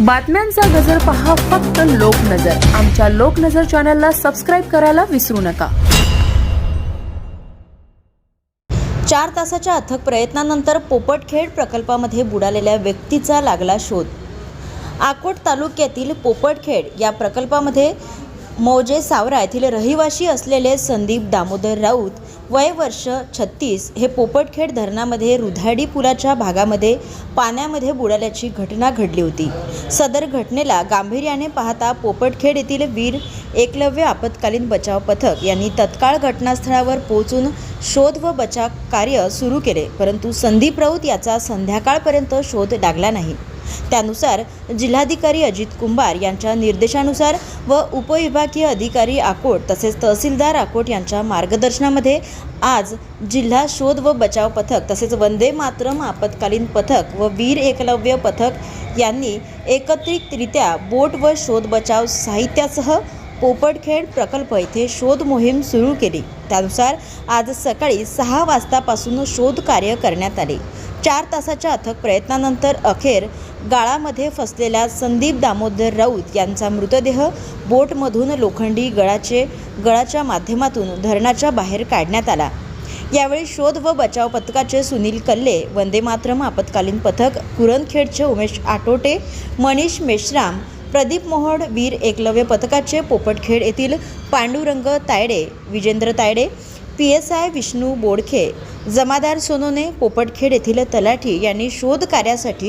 बातम्यांचा गजर पहा फक्त लोकनजर आमच्या लोकनजर चॅनलला सबस्क्राईब करायला विसरू नका. चार तासाच्या अथक प्रयत्नानंतर पोपटखेड प्रकल्पामध्ये बुडालेल्या व्यक्तीचा लागला शोध. आकोट तालुक्यातील पोपटखेड या प्रकल्पामध्ये मौजे सावरा येथील रहिवासी असलेले संदीप दामोदर राऊत वय वर्ष छत्तीस हे पोपटखेड धरणामध्ये रुधाडी पुलाच्या भागामध्ये पाण्यामध्ये बुडाल्याची घटना घडली होती. सदर घटनेला गांभीर्याने पाहता पोपटखेड येथील वीर एकलव्य आपत्कालीन बचाव पथक यांनी तत्काळ घटनास्थळावर पोहोचून शोध व बचाव कार्य सुरू केले परंतु संदीप राऊत याचा संध्याकाळपर्यंत शोध लागला नाही. त्यानुसार जिल्हाधिकारी अजित कुंभार यांच्या निर्देशानुसार व उपविभागीय अधिकारी आकोट तसेच तहसीलदार आकोट यांच्या मार्गदर्शनामध्ये आज जिल्हा शोध व बचाव पथक तसेच वंदे मातरम आपत्कालीन पथक व वीर एकलव्य पथक यांनी एकत्रितरित्या बोट व शोध बचाव साहित्यासह पोपटखेड प्रकल्प येथे शोध मोहीम सुरू केली. त्यानुसार आज सकाळी सहा वाजतापासून शोध कार्य करण्यात आले. चार तासाच्या अथक प्रयत्नानंतर अखेर गाळामध्ये फसलेल्या संदीप दामोदर राऊत यांचा मृतदेह बोटमधून लोखंडी गळाचे गळाच्या माध्यमातून धरणाच्या बाहेर काढण्यात आला. यावेळी शोध व बचाव पथकाचे सुनील कल्ले वंदे मातरम आपत्कालीन पथक कुरणखेडचे उमेश आटोटे मनीष मेश्राम प्रदीप मोहोड वीर एकलव्य पथकाचे पोपटखेड येथील Pandurang Tayde Vijendra Tayde P S I Vishnu Bodkhe जमादार सोनोने पोपटखेड येथील तलाठी यांनी शोध कार्यासाठी